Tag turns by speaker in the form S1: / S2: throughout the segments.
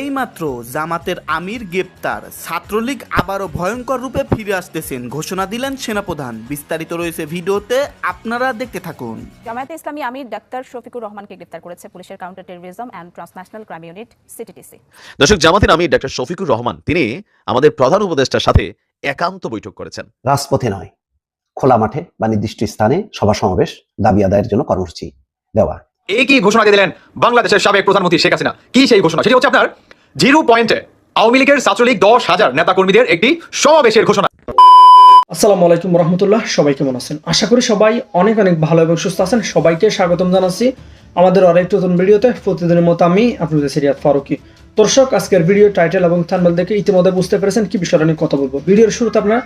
S1: এইমাত্র জামাতের আমির গ্রেপ্তার। ছাত্রলীগ আবারও ভয়ঙ্কর রূপে ফিরে আসতেছেন ঘোষণা দিলেন সেনাপ্রধান। বিস্তারিত রয়েছে ভিডিওতে আপনারা দেখতে থাকুন।
S2: জামায়াতে ইসলামী আমির ডাক্তার শফিকুর রহমানকে গ্রেপ্তার করেছে পুলিশের counter terrorism and transnational crime unit CTTC
S3: দর্শক জামাতের আমির ডক্টর শফিকুর রহমান তিনি আমাদের প্রধান উপদেষ্টার সাথে একান্ত বৈঠক করেছেন।
S4: রাজপথে নয় খোলা মাঠে বা নির্দিষ্ট স্থানে সভা সমাবেশ দাবি আদায়ের জন্য কর্মসূচি দেওয়া।
S5: এই কি ঘোষণা দিয়ে দিলেন বাংলাদেশের সাবেক প্রধানমন্ত্রী শেখ হাসিনা? কি সেই ঘোষণা? সেটি হচ্ছে আপনার জিরো পয়েন্টে আওয়ামী লীগের ছাত্রলীগ দশ হাজার নেতাকর্মীদের একটি সমাবেশের ঘোষণা।
S6: আসসালামু আলাইকুম রহমতুল্লাহ, সবাই কেমন আছেন? আশা করি সবাই অনেক অনেক ভালো এবং সুস্থ আছেন। সবাইকে স্বাগতম জানাচ্ছি আমাদের আরেকটি নতুন ভিডিওতে। প্রতিদিনের মতো আমি আপনাদের সিরিয়াত ফারুকি। দর্শক, আজকের ভিডিও টাইটেল এবং থানবেল দেখে ইতিমধ্যে বুঝতে পেরেছেন কি বিষয়টা নিয়ে কথা বলব। ভিডিওর শুরুতে আপনারা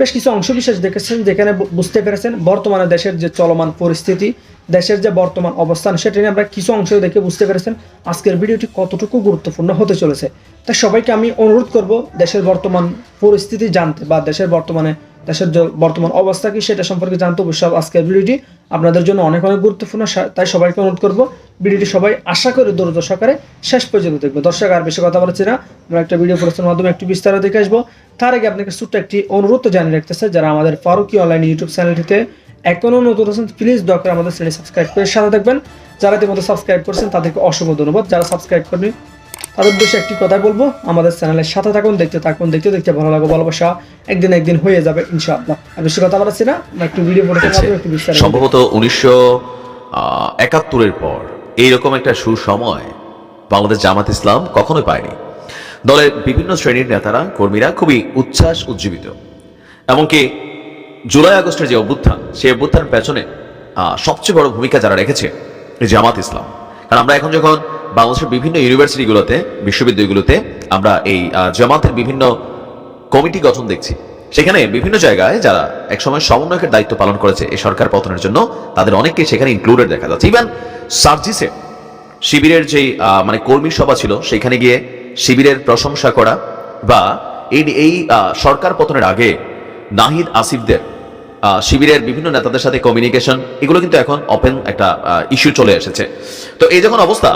S6: বেশ কিছু অংশ বিশেষ দেখেছেন, যেখানে বুঝতে পেরেছেন বর্তমানে দেশের যে চলমান পরিস্থিতি দেশের যে বর্তমান অবস্থান, সেটা নিয়ে আমরা কিছু অংশ দেখে বুঝতে পেরেছেন আজকের ভিডিওটি কতটুকু গুরুত্বপূর্ণ হতে চলেছে। তাই সবাইকে আমি অনুরোধ করব, দেশের বর্তমান পরিস্থিতি জানতে বা দেশের বর্তমানে, দেশের বর্তমান অবস্থা কি সেটা সম্পর্কে জানতে অবশ্যই আজকের ভিডিওটি আপনাদের জন্য অনেক অনেক গুরুত্বপূর্ণ। তাই সবাইকে অনুরোধ করব, ভিডিওটি সবাই আশা করে দূরত সহকারে শেষ পর্যন্ত দেখবে। দর্শক, আর বেশি কথা বলছি না, আমরা একটা ভিডিও প্রশ্নের মাধ্যমে একটু বিস্তারিত দেখে আসব। তার আগে আপনাকে ছোট্ট একটি অনুরোধ জানিয়ে রাখতেছে, যারা আমাদের ফারুকি অনলাইন ইউটিউব চ্যানেলটিতে এখনও নতুন আছেন প্লিজ করে আমাদের চ্যানেল সাবস্ক্রাইব করে সাথে থাকবেন। যারা ইতিমধ্যে সাবস্ক্রাইব করছেন, তাদেরকে অসংখ্য ধন্যবাদ। যারা সাবস্ক্রাইব করেনি তাদের উদ্দেশ্যে একটি কথা বলব, আমাদের চ্যানেলের সাথে থাকুন, দেখতে থাকুন, দেখতে দেখতে ভালো লাগো ভালোবাসা একদিন একদিন হয়ে যাবে, ইনশাআল্লাহ। আর বেশি কথা বলাচ্ছি না একটু ভিডিও পড়তে একটু বিস্তারিত।
S3: সম্ভবত উনিশশো একাত্তরের পর এইরকম একটা সুসময় বাংলাদেশ জামাত ইসলাম কখনোই পায়নি। দলের বিভিন্ন শ্রেণির নেতারা, কর্মীরা খুবই উচ্ছ্বাস, উজ্জীবিত। এমনকি জুলাই আগস্টের যে অভ্যুত্থান, সেই অভ্যুত্থান পেছনে সবচেয়ে বড় ভূমিকা যারা রেখেছে জামাত ইসলাম। কারণ আমরা এখন যখন বাংলাদেশের বিভিন্ন ইউনিভার্সিটিগুলোতে, বিশ্ববিদ্যালয়গুলোতে আমরা এই জামাতের বিভিন্ন কমিটি গঠন দেখছি, সেখানে বিভিন্ন জায়গায় যারা একসময় সমন্বয়কের দায়িত্ব পালন করেছে এই সরকার পতনের জন্য, তাদের অনেককে সেখানে ইনক্লুডেড দেখা যাচ্ছে। ইভেন সার্জিসে শিবিরের যে মানে কর্মী সভা ছিল, সেখানে গিয়ে শিবিরের প্রশংসা করা বা এই সরকার পতনের আগে নাহিদ আসিফদের শিবিরের বিভিন্ন নেতাদের সাথে কমিউনিকেশন এগুলো কিন্তু এখন ওপেন একটা ইস্যু চলে এসেছে। তো এই যখন অবস্থা,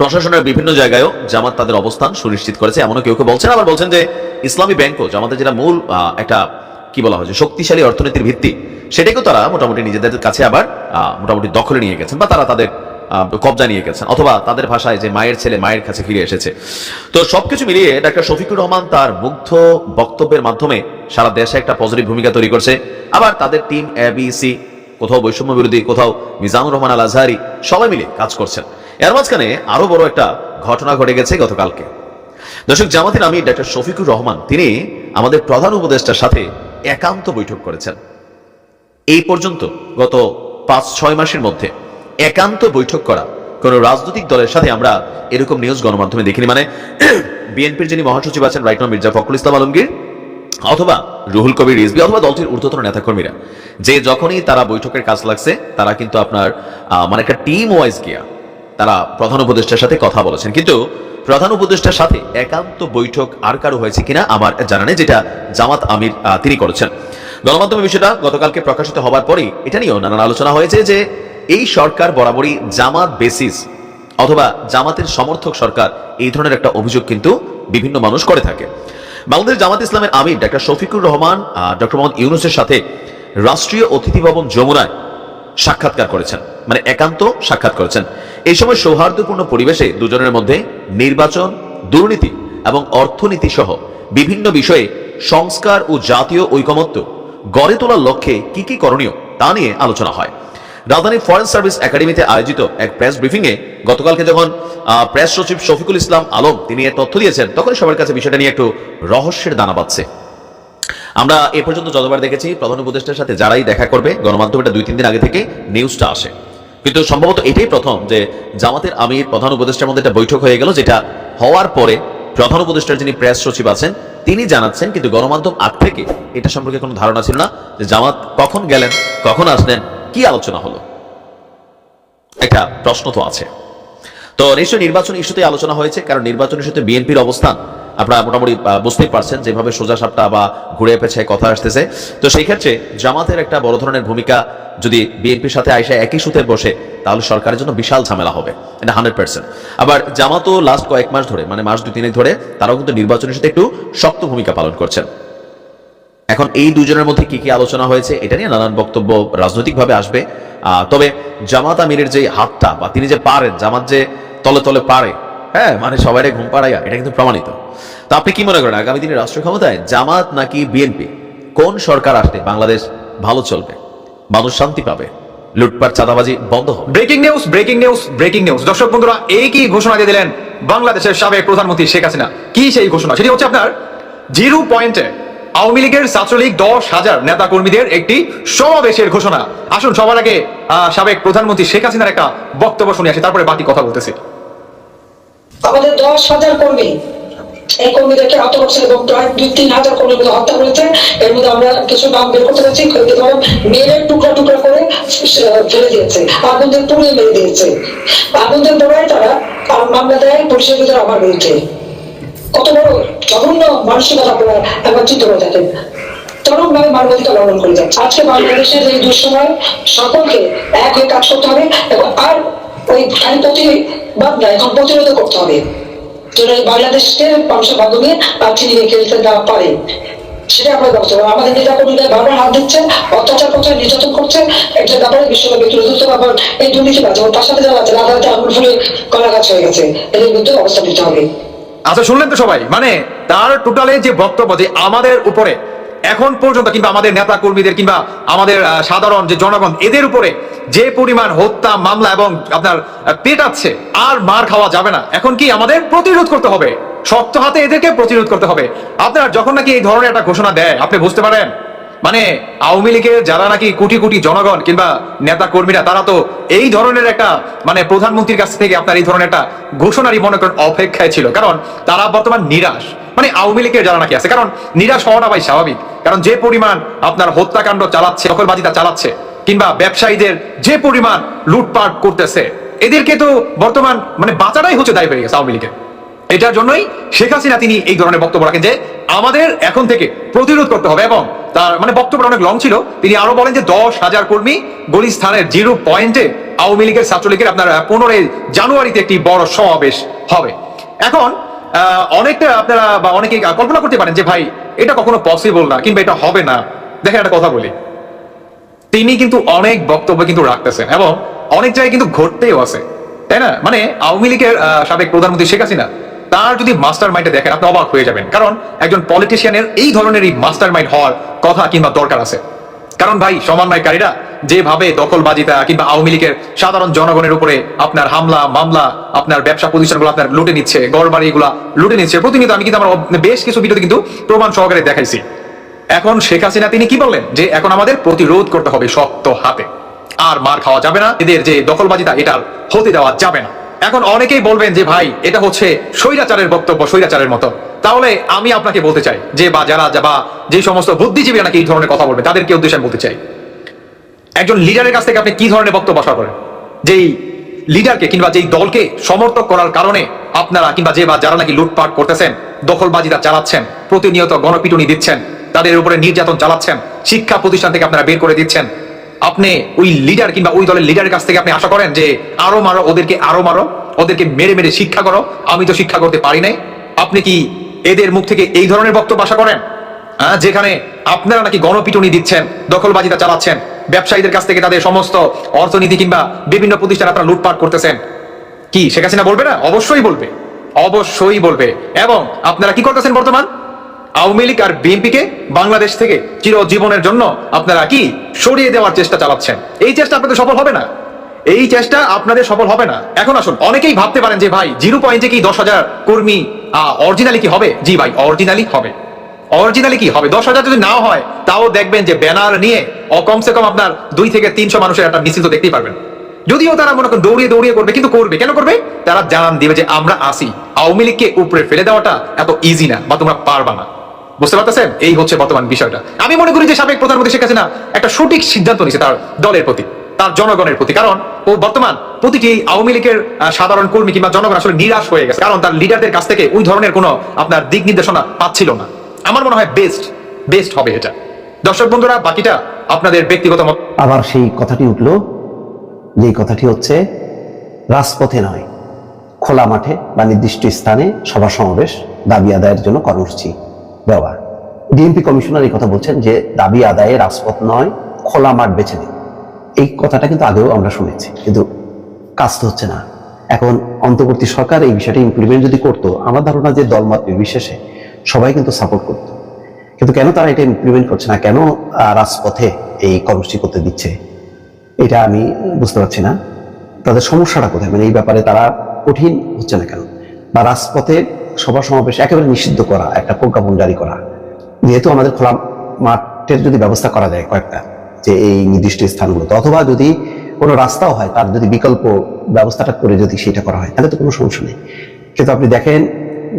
S3: প্রশাসনের বিভিন্ন জায়গায়ও জামাত তাদের অবস্থান সুনিশ্চিত করেছে, এমনও কেউ কেউ বলছেন। আবার বলছেন যে ইসলামী ব্যাংকও, জামাতের যেটা মূল একটা, কি বলা হয় যে শক্তিশালী অর্থনীতির ভিত্তি, সেটাকেও তারা মোটামুটি নিজেদের কাছে আবার মোটামুটি দখলে নিয়ে গেছেন, বা তারা তাদের কবজা নিয়ে গেছেন, অথবা তাদের ভাষায় যে মায়ের ছেলে মায়ের কাছে ফিরে এসেছে। তো সবকিছু মিলিয়ে ডাক্তার শফিকুর রহমান তার মুগ্ধ বক্তব্যের মাধ্যমে সারা দেশে একটা পজিটিভ ভূমিকা তৈরি করছে। আবার তাদের টিম এ বি সি কোথাও বৈষম্য বিরোধী, কোথাও মিজানুর রহমান আল আজহারি সবাই মিলে কাজ করছেন। এর মাঝখানে আরও বড় একটা ঘটনা ঘটে গেছে গতকালকে। দর্শক, জামাতের আমি ডাক্তার শফিকুর রহমান, তিনি আমাদের প্রধান উপদেষ্টার সাথে একান্ত বৈঠক করেছেন। এই পর্যন্ত গত পাঁচ ছয় মাসের মধ্যে একান্ত বৈঠক করা। কোন রাজনৈতিক দলের সাথে আমরা এরকম নিউজ গণমাধ্যমে দেখিনি। মানে বিএনপির যিনি মহাসচিব আছেন রাইট মির্জা ফখরুল ইসলাম আলমগীর অথবা রুহুল কবির রিজবি অথবা দলটির ঊর্ধ্বতন নেতাকর্মীরা, যে যখনই তারা বৈঠকের কাজ লাগছে, তারা কিন্তু আপনার মানে একটা টিম ওয়াইজ গিয়া তারা প্রধান উপদেষ্টার সাথে কথা বলেছেন। কিন্তু প্রধান উপদেষ্টার সাথে একান্ত বৈঠক আর কারও হয়েছে কিনা আমার জানা নেই, যেটা জামাত আমির তিনি করেছেন। গণমাধ্যমে বিষয়টা গতকালকে প্রকাশিত হবার পরেই এটা নিয়েও নানান আলোচনা হয়েছে যে এই সরকার বরাবরই জামাত বেসিস অথবা জামাতের সমর্থক সরকার, এই ধরনের একটা অভিযোগ কিন্তু বিভিন্ন মানুষ করে থাকে। বাংলাদেশ জামাত ইসলামের আমির ডাক্তার শফিকুর রহমান ডক্টর মোহাম্মদ ইউনুসের সাথে রাষ্ট্রীয় অতিথি ভবন যমুনায় সাক্ষাৎকার করেছেন। মানে একান্ত সাক্ষাৎ করেছেন। এই সময় সৌহার্দ্যপূর্ণ পরিবেশে দুজনের মধ্যে নির্বাচন, দুর্নীতি এবং অর্থনীতি সহ বিভিন্ন বিষয়ে সংস্কার ও জাতীয় ঐকমত্য গড়ে তোলার লক্ষ্যে কি কি করণীয় তা নিয়ে আলোচনা হয়। রাজধানীর ফরেন সার্ভিস একাডেমিতে আয়োজিত এক প্রেস ব্রিফিং এ গতকালকে যখন প্রেস সচিব শফিকুল ইসলাম আলম তিনি এর তথ্য দিয়েছেন তখন সবার কাছে বিষয়টা নিয়ে একটু রহস্যের দানা পাচ্ছে আমরা এ পর্যন্ত যতবার দেখেছি, প্রধান উপদেষ্টার সাথে যারাই দেখা করবে গণমাধ্যমে দুই তিন দিন আগে থেকে নিউজটা আসে। কিন্তু সম্ভবত এটাই প্রথম যে জামাতের আমির, প্রধান উপদেষ্টার মধ্যে একটা বৈঠক হয়ে গেল, যেটা হওয়ার পরে প্রধান উপদেষ্টার যিনি প্রেস সচিব আছেন, তিনি জানাচ্ছেন, কিন্তু গণমাধ্যম আগ থেকে এটা সম্পর্কে কোনো ধারণা ছিল না যে জামাত কখন গেলেন, কখন আসলেন কি আলোচনা হলো? একটা প্রশ্ন তো আছে। তো নিশ্চয়ই নির্বাচন ইস্যুতে আলোচনা হয়েছে, কারণ নির্বাচন ইস্যুতে বিএনপির অবস্থান আপনারা মোটামুটি বুঝতেই পারছেন যেভাবে সোজা সাপটা বা ঘুরে পেছে কথা আসতেছে। তো সেই ক্ষেত্রে জামাতের একটা বড় ধরনের ভূমিকা যদি বিএনপির সাথে আইসা একই সুতে বসে, তাহলে সরকারের জন্য বিশাল ঝামেলা হবে, এটা হান্ড্রেড পার্সেন্ট। আবার জামাতও লাস্ট কয়েক মাস ধরে মানে মাস দুই তিনেক ধরে, তারাও কিন্তু নির্বাচনের সাথে একটু শক্ত ভূমিকা পালন করছেন। এখন এই দুজনের মধ্যে কি কি আলোচনা হয়েছে, এটা নিয়ে নানান বক্তব্য রাজনৈতিকভাবে আসবে। তবে জামাত আমিরের যে হাতটা বা তিনি যে পারেন, জামাত যে তলে তলে পারে হ্যাঁ মানে সবাই ঘুম পাড়াইয়া, এটা কিন্তু প্রমাণিত। তো আপনি কি মনে করেন, আগামী দিনে রাষ্ট্র ক্ষমতায় জামাত নাকি বিএনপি? কোন সরকার আসলে বাংলাদেশ ভালো চলবে? মানুষ শান্তি পাবে? লুটপাট, চাঁদাবাজি বন্ধ হবে?
S5: Breaking news breaking news breaking news. দর্শক বন্ধুরা, এই কি ঘোষণা দিয়ে দিলেন বাংলাদেশের সাবেক প্রধানমন্ত্রী শেখ হাসিনা? কি সেই ঘোষণা? সেটি হচ্ছে আপনার জিরো পয়েন্টে আওয়ামী লীগের ছাত্রলীগ দশ হাজার নেতা কর্মীদের একটি সমাবেশের ঘোষণা। আসুন, সবার আগে সাবেক প্রধানমন্ত্রী শেখ হাসিনার একটা বক্তব্য শুনে আসি, তারপরে বাকি কথা বলতেছি।
S7: আমাদের দশ হাজার কর্মী, এই কর্মীদেরকে হত্যা করছে এবং প্রায় দুই তিন হাজার কর্মী মধ্যে হত্যা করেছে। এর মধ্যে আমরা কিছু নাম বের করতে পারছি ধরো মেরে টুকরা টুকরা করে ফেলে দিয়েছে আগুনদের পুড়িয়ে মেরে দিয়েছে। আগুনদের পড়ায় তারা মামলা দেয়, পুলিশের ভিতরে আমার বিরুদ্ধে কত বড় জঘন্য মানসিকতা আপনারা চিন্তা করে দেখেন। চরমভাবে মানবাধিকার লঙ্ঘন করে যাচ্ছে। আজকে বাংলাদেশের এই দুঃসময় সকলকে এক হয়ে কাজ করতে হবে এবং আর ওই খালি প্রতিবাদ না এখন প্রতিরোধ করতে হবে। এই বাংলাদেশকে মানুষের মাধ্যমে আর চিনিয়ে খেলতে না পারে, সেটা আমরা ব্যবস্থা। আমাদের নেতা কর্মীরা বারবার হাত দিচ্ছে অত্যাচার করছে নির্যাতন করছে একটা ব্যাপারে বিশ্বব্যাপী তুলে ব্যাপার এই দুর্নীতিবাজ এবং তার সাথে যারা আছে রাতারাতি আঙুল ফুলে কলা গাছ হয়ে গেছে। এদের বিরুদ্ধে অবস্থা নিতে হবে।
S5: আচ্ছা শুনলেন তো সবাই? মানে তার টোটালে যে বক্তব্য যে আমাদের উপরে, এখন পর্যন্ত কিংবা আমাদের নেতা কর্মীদের কিংবা আমাদের সাধারণ যে জনগণ, এদের উপরে যে পরিমাণ হত্যা, মামলা এবং আপনার পেটাচ্ছে আর মার খাওয়া যাবে না। এখন কি আমাদের প্রতিরোধ করতে হবে? শক্ত হাতে এদেরকে প্রতিরোধ করতে হবে। আপনার যখন নাকি এই ধরনের একটা ঘোষণা দেয়, আপনি বুঝতে পারেন? মানে আওয়ামী লীগের যারা নাকি কোটি কোটি জনগণ কিংবা নেতা কর্মীরা তারা তো এই ধরনের একটা মানে প্রধানমন্ত্রীর কাছ থেকে আপনার এই ধরনের একটা ঘোষণারই মনে করেন অপেক্ষায় ছিল। কারণ তারা বর্তমান নিরাশ। মানে আওয়ামী লীগের যারা নাকি আছে, কারণ নিরাশ হওয়াটা ভাই স্বাভাবিক। কারণ যে পরিমাণ আপনার হত্যাকাণ্ড চালাচ্ছে দখলবাজিটা চালাচ্ছে, কিংবা ব্যবসায়ীদের যে পরিমাণ লুটপাট করতেছে, এদেরকে তো বর্তমান মানে বাঁচাটাই হচ্ছে দায়ী হয়ে গেছে আওয়ামী লীগের। এটার জন্যই শেখ হাসিনা তিনি এই ধরনের বক্তব্য রাখেন যে আমাদের এখন থেকে প্রতিরোধ করতে হবে এবং তার মানে বক্তব্যটা অনেক লং ছিল। তিনি আরও বলেন যে দশ হাজার কর্মী গলিস্থানের জিরো পয়েন্টে আওয়ামী লীগের ছাত্রলীগের আপনার পনেরোই জানুয়ারিতে একটি বড় সমাবেশ হবে। এখন অনেকটা আপনারা বা অনেকে কল্পনা করতে পারেন যে ভাই, এটা কখনো পসিবল না, কিংবা এটা হবে না। দেখেন একটা কথা বলি। তিনি কিন্তু অনেক বক্তব্য কিন্তু রাখতেছেন এবং অনেক জায়গায় কিন্তু ঘটতেও আছে। তাই না? মানে আওয়ামী লীগের সাবেক প্রধানমন্ত্রী শেখ হাসিনা তার যদি মাস্টার মাইন্ডে দেখেন, আপনি অবাক হয়ে যাবেন। কারণ একজন পলিটিশিয়ানের এই ধরনের এই মাস্টার মাইন্ড হওয়ার কথা কিংবা দরকার আছে। কারণ ভাই, সমন্বয়কারীরা যেভাবে দখলবাজিতা কিংবা আওয়ামী লীগের সাধারণ জনগণের উপরে আপনার হামলা, মামলা, আপনার ব্যবসা প্রতিষ্ঠানগুলো আপনার লুটে নিচ্ছে গড় বাড়িগুলা লুটে নিচ্ছে, প্রতিনিয়ত আমি কিন্তু আমার বেশ কিছু ভিডিওতে কিন্তু প্রমাণ সহকারে দেখাইছি। এখন শেখ হাসিনা, তিনি কি বললেন? যে এখন আমাদের প্রতিরোধ করতে হবে শক্ত হাতে। আর মার খাওয়া যাবে না, এদের যে দখলবাজিতা এটা আর হতে দেওয়া যাবে না। এখন অনেকেই বলবেন যে, ভাই, এটা হচ্ছে স্বৈরাচারের বক্তব্য, স্বৈরাচারের মতো। তাহলে আমি আপনাকে বলতে চাই যে, বা যারা বা যে সমস্ত বুদ্ধিজীবীরা নাকি এই ধরনের কথা বলবে তাদেরকে উদ্দেশ্যে আমি বলতে চাই। একজন লিডারের কাছ থেকে আপনি কি ধরনের বক্তব্য আশা করেন? যেই লিডারকে কিংবা যেই দলকে সমর্থক করার কারণে আপনারা কিংবা যে, বা যারা নাকি লুটপাট করতেছেন দখলবাজিরা চালাচ্ছেন, প্রতিনিয়ত গণপিটুনি দিচ্ছেন, তাদের উপরে নির্যাতন চালাচ্ছেন, শিক্ষা প্রতিষ্ঠান থেকে আপনারা বের করে দিচ্ছেন, আপনি ওই লিডার কিংবা ওই দলের লিডারের কাছ থেকে আপনি আশা করেন যে, আরও মারো, ওদেরকে আরও মারো? ওদেরকে মেরে মেরে শিক্ষা করো। আমি তো শিক্ষা করতে পারি নাই। আপনি কি এদের মুখ থেকে এই ধরনের বক্তব্য আশা করেন? হ্যাঁ, যেখানে আপনারা নাকি গণপিটুনি দিচ্ছেন দখলবাজিটা চালাচ্ছেন ব্যবসায়ীদের কাছ থেকে তাদের সমস্ত অর্থনীতি কিংবা বিভিন্ন প্রতিষ্ঠান আপনারা লুটপাট করতেছেন। কি শেখ হাসিনা বলবে না? অবশ্যই বলবে। অবশ্যই বলবে। এবং আপনারা কি করতেছেন বর্তমান? আওয়ামী লীগ আর বিএনপিকে বাংলাদেশ থেকে চিরজীবনের জন্য আপনারা কি সরিয়ে দেওয়ার চেষ্টা চালাচ্ছেন? এই চেষ্টা আপনাদের সফল হবে না? এই চেষ্টা আপনাদের সফল হবে না। এখন আসুন, অনেকেই ভাবতে পারেন যে, ভাই, জিরো পয়েন্টে কি দশ হাজার কর্মী অরিজিনালি কি হবে? জি, ভাই অরিজিনালি হবে। অরিজিনালি কি হবে? দশ হাজার যদি নাও হয়, তাও দেখবেন যে ব্যানার নিয়ে কমসে কম আপনার দুই থেকে তিনশো মানুষের একটা মিছিল তো দেখতেই পারবেন। যদিও তারা মনে করেন দৌড়িয়ে দৌড়িয়ে করবে, কিন্তু করবে। কেন করবে? তারা জানান দিবে যে, আমরা আসি। আওয়ামী লীগকে উপরে ফেলে দেওয়াটা এত ইজি না বা তোমরা পারবা না। বুঝতে পারতেছেন? এই হচ্ছে বর্তমান বিষয়টা। আমি মনে করি যে, সাবেক প্রধানমন্ত্রী শেখ হাসিনা একটা সঠিক সিদ্ধান্ত নিয়েছে তার দলের প্রতি। তার জনগণের প্রতি। কারণ, ও বর্তমান প্রতিটি আওয়ামী লীগের সাধারণ কর্মী কিংবা জনগণ আসলে নিরাশ হয়ে গেছে। কারণ তার লিডারদের কাছ থেকে ওই ধরনের কোনো আপনার দিক নির্দেশনা পাচ্ছিল না। আমার মনে হয় বেস্ট বেস্ট হবে এটা। দর্শক বন্ধুরা, বাকিটা আপনাদের ব্যক্তিগত মত
S4: আবার সেই কথাটি উঠল, যে কথাটি হচ্ছে, রাজপথে নয়, খোলা মাঠে বা নির্দিষ্ট স্থানে সভা সমাবেশ দাবি আদায়ের জন্য কর্মসূচি দেওয়া। ডিএমপি কমিশনার এই কথা বলছেন যে, দাবি আদায়ে রাজপথ নয়, খোলা মাঠ বেছে নিন। এই কথাটা কিন্তু আগেও আমরা শুনেছি, কিন্তু কাজ তো হচ্ছে না। এখন অন্তর্বর্তী সরকার এই বিষয়টা ইমপ্লিমেন্ট যদি করতো, আমার ধারণা যে দলমত নির্বিশেষে সবাই কিন্তু সাপোর্ট করতো। কিন্তু কেন তারা এটা ইমপ্লিমেন্ট করছে না? কেন রাজপথে এই কর্মসূচি করতে দিচ্ছে? এটা আমি বুঝতে পারছি না। তাদের সমস্যাটা কোথায়? মানে এই ব্যাপারে তারা কঠিন হচ্ছে না কেন? বা রাজপথে সভা সমাবেশ একেবারে নিষিদ্ধ করা, একটা প্রজ্ঞাপন জারি করা, যেহেতু আমাদের খোলা মাঠের যদি ব্যবস্থা করা যায় কয়েকটা যে এই নির্দিষ্ট স্থানগুলোতে। অথবা যদি কোনো রাস্তাও হয়, তার যদি বিকল্প ব্যবস্থাটা করে যদি সেটা করা হয়, তাহলে তো কোনো সমস্যা নেই। কিন্তু আপনি দেখেন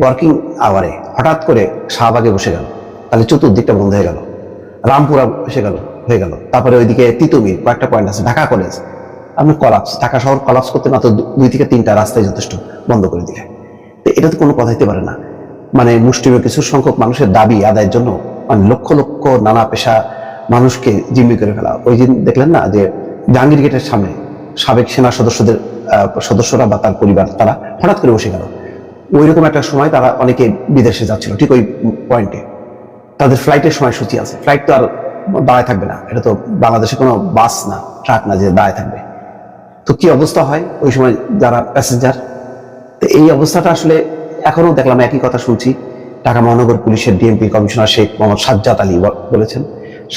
S4: ওয়ার্কিং আওয়ারে হঠাৎ করে শাহবাগে বসে গেল, তাহলে চতুর্দিকটা বন্ধ হয়ে গেল, রামপুরা এসে গেল, হয়ে গেল। তারপরে ওইদিকে তিতুমির কয়েকটা পয়েন্ট আছে, ঢাকা কলেজ আপনি কলাপস ঢাকা শহর কলাপস করতে মাত্র দু- দুই থেকে তিনটা রাস্তায় যথেষ্ট বন্ধ করে দিলে। তো এটা তো কোনো কথা হতে পারে না। মানে মুষ্টিমেয় কিছু সংখ্যক মানুষের দাবি আদায়ের জন্য মানে লক্ষ লক্ষ নানা পেশা মানুষকে জিম্মি করে ফেলা। ওই দিন দেখলেন না যে জাহাঙ্গীর গেটের সামনে সাবেক সেনা সদস্যদের সদস্যরা বা তার পরিবার, তারা হঠাৎ করে বসে গেল। ওই রকম একটা সময় তারা অনেকে বিদেশে যাচ্ছিল, ঠিক ওই পয়েন্টে তাদের ফ্লাইটের সময়সূচি আছে। ফ্লাইট তো আর দাঁড়ায় থাকবে না। এটা তো বাংলাদেশে কোনো বাস না ট্রাক না যে দাঁড়ায় থাকবে। তো কি অবস্থা হয় ওই সময় যারা প্যাসেঞ্জার তো এই অবস্থাটা আসলে এখনও দেখলাম একই কথা শুনছি। ঢাকা মহানগর পুলিশের ডিএমপি কমিশনার শেখ মোহাম্মদ সাজ্জাদ আলী বলেছেন।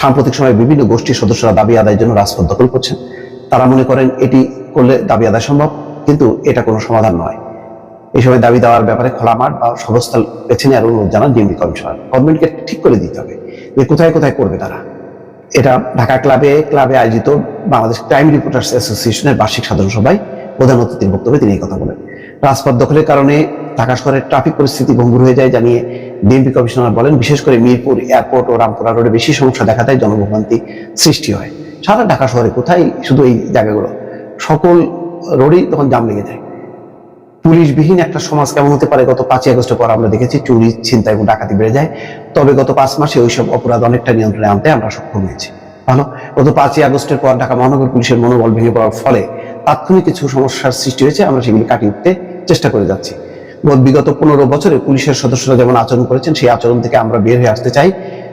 S4: সাম্প্রতিক সময়ে বিভিন্ন গোষ্ঠীর সদস্যরা দাবি আদায়ের জন্য রাজপথ দখল করছেন। তারা মনে করেন এটি করলে দাবি আদায় সম্ভব, কিন্তু এটা কোনো সমাধান নয়। এই সময় দাবি দেওয়ার ব্যাপারে খোলা মাঠ বা সবস্থল বেছে নেওয়ার অনুরোধ জানান ডিএমপি কমিশনার। গভর্নমেন্টকে ঠিক করে দিতে হবে যে কোথায় কোথায় করবে তারা। এটা ঢাকা ক্লাবে ক্লাবে আয়োজিত বাংলাদেশ ক্রাইম রিপোর্টার্স অ্যাসোসিয়েশনের বার্ষিক সাধারণ সভায় প্রধান অতিথির বক্তব্যে তিনি এই কথা বলেন। রাজপথ দখলের কারণে ঢাকা শহরের ট্রাফিক পরিস্থিতি ভঙ্গুর হয়ে যায় জানিয়ে ডিএমপি কমিশনার বলেন। বিশেষ করে মিরপুর এয়ারপোর্ট ও রামপুরা রোডে বেশি সমস্যা দেখা দেয় জনভোগান্তি সৃষ্টি হয়। সারা ঢাকা শহরে কোথায় শুধু এই জায়গাগুলো? সকল রোডেই তখন জাম লেগে যায়। পুলিশবিহীন একটা সমাজ কেমন হতে পারে? গত পাঁচই আগস্টের পর আমরা দেখেছি চুরি, ছিনতাই এবং ডাকাতি বেড়ে যায়। তবে গত পাঁচ মাসে ওইসব অপরাধ অনেকটা নিয়ন্ত্রণে আনতে আমরা সক্ষম হয়েছি। ভালো, গত পাঁচই আগস্টের পর ঢাকা মহানগর পুলিশের মনোবল ভেঙে পড়ার ফলে তাৎক্ষণিক কিছু সমস্যার সৃষ্টি হয়েছে, আমরা সেগুলি কাটিয়ে উঠতে চেষ্টা করে যাচ্ছি। গত বিগত পনেরো বছরে পুলিশের সদস্যরা যেমন আচরণ করেছেন, সেই আচরণ থেকে আমরা বের হয়ে আসতে চাই।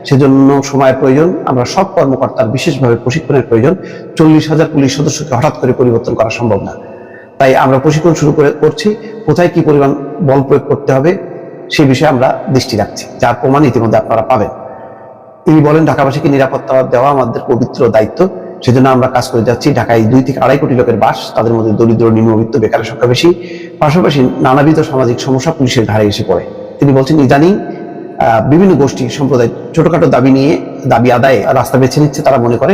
S4: সেজন্য সময়ের প্রয়োজন, আমরা সব কর্মকর্তার বিশেষভাবে প্রশিক্ষণের প্রয়োজন। চল্লিশ হাজার পুলিশ সদস্যকে হঠাৎ করে পরিবর্তন করা সম্ভব না। তাই আমরা প্রশিক্ষণ শুরু করে করছি, কোথায় কি পরিমাণ বল প্রয়োগ করতে হবে সেই বিষয়ে আমরা দৃষ্টি রাখছি, যার প্রমাণ ইতিমধ্যে আপনারা পাবেন। তিনি বলেন ঢাকাবাসীকে নিরাপত্তা দেওয়া আমাদের পবিত্র দায়িত্ব। সেজন্য আমরা কাজ করে যাচ্ছি। ঢাকায় দুই থেকে আড়াই কোটি লোকের বাস, তাদের মধ্যে দরিদ্র, নিম্নবিত্ত বেকারের সংখ্যা বেশি। পাশাপাশি নানাবিধ সামাজিক সমস্যা পুলিশের ঘাড়ে এসে পড়ে। তিনি বলছেন, ইদানিং বিভিন্ন গোষ্ঠী সম্প্রদায় ছোটখাটো দাবি নিয়ে দাবি আদায়ে রাস্তা বেছে নিচ্ছে তারা মনে করে।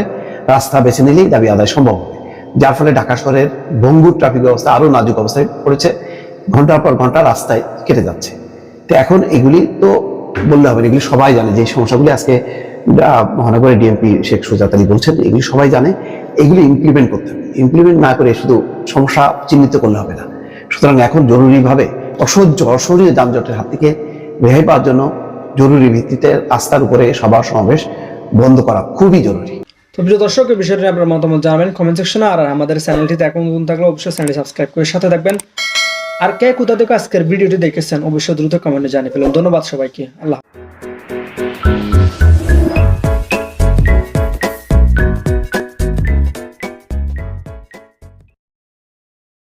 S4: রাস্তা বেছে নিলেই দাবি আদায় সম্ভব হবে। যার ফলে ঢাকা শহরের ভঙ্গুর ট্রাফিক ব্যবস্থা আরও নাজুক অবস্থায় পড়েছে। ঘণ্টার পর ঘণ্টা রাস্তায় কেটে যাচ্ছে। তো এখন এগুলি তো বললে হবে এগুলি সবাই জানে যে সমস্যাগুলি আজকে মহানগরের ডিএমপি শেখ সুজাত আলী বলছেন, এগুলি সবাই জানে, এগুলি ইমপ্লিমেন্ট করতে হবে। ইমপ্লিমেন্ট না করে শুধু সমস্যা চিহ্নিত করলে হবে না। সুতরাং এখন জরুরিভাবে অসহ্য, অসহনীয় যানজটের হাত থেকে রেহাই পাওয়ার জন্য জরুরি ভিত্তিতে রাস্তার উপরে সভা সমাবেশ বন্ধ করা খুবই জরুরি।
S6: তো প্রিয় দর্শক এই বিষয়টি আপনার মতামত জানাবেন কমেন্ট সেকশনে আর আমাদের চ্যানেলটিতে এখন নতুন থাকলে অবশ্যই চ্যানেলটি সাবস্ক্রাইব করে সাথে থাকবেন। আর কে কোথা থেকে আজকের ভিডিওটি দেখেছেন, অবশ্যই দ্রুত কমেন্টে জানিয়ে ফেলুন। ধন্যবাদ সবাইকে। আল্লাহ।